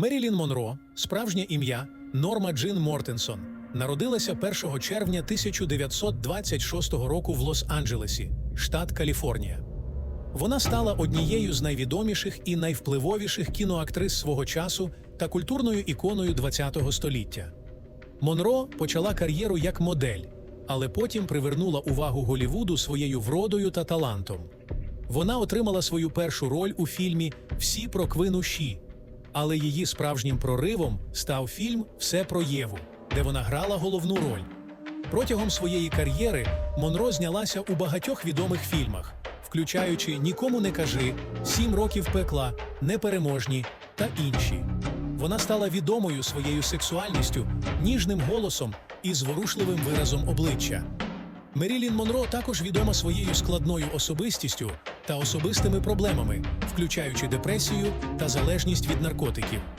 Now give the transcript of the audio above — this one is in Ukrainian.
Мерілін Монро, справжнє ім'я Норма Джин Мортенсон, народилася 1 червня 1926 року в Лос-Анджелесі, штат Каліфорнія. Вона стала однією з найвідоміших і найвпливовіших кіноактрис свого часу та культурною іконою ХХ століття. Монро почала кар'єру як модель, але потім привернула увагу Голівуду своєю вродою та талантом. Вона отримала свою першу роль у фільмі Всі про Квину Ші, але її справжнім проривом став фільм Все про Єву, де вона грала головну роль. Протягом своєї кар'єри Монро знялася у багатьох відомих фільмах, включаючи Нікому не кажи, Сім років пекла, Непереможні та інші. Вона стала відомою своєю сексуальністю, ніжним голосом і зворушливим виразом обличчя. Мерілін Монро також відома своєю складною особистістю та особистими проблемами, включаючи депресію та залежність від наркотиків.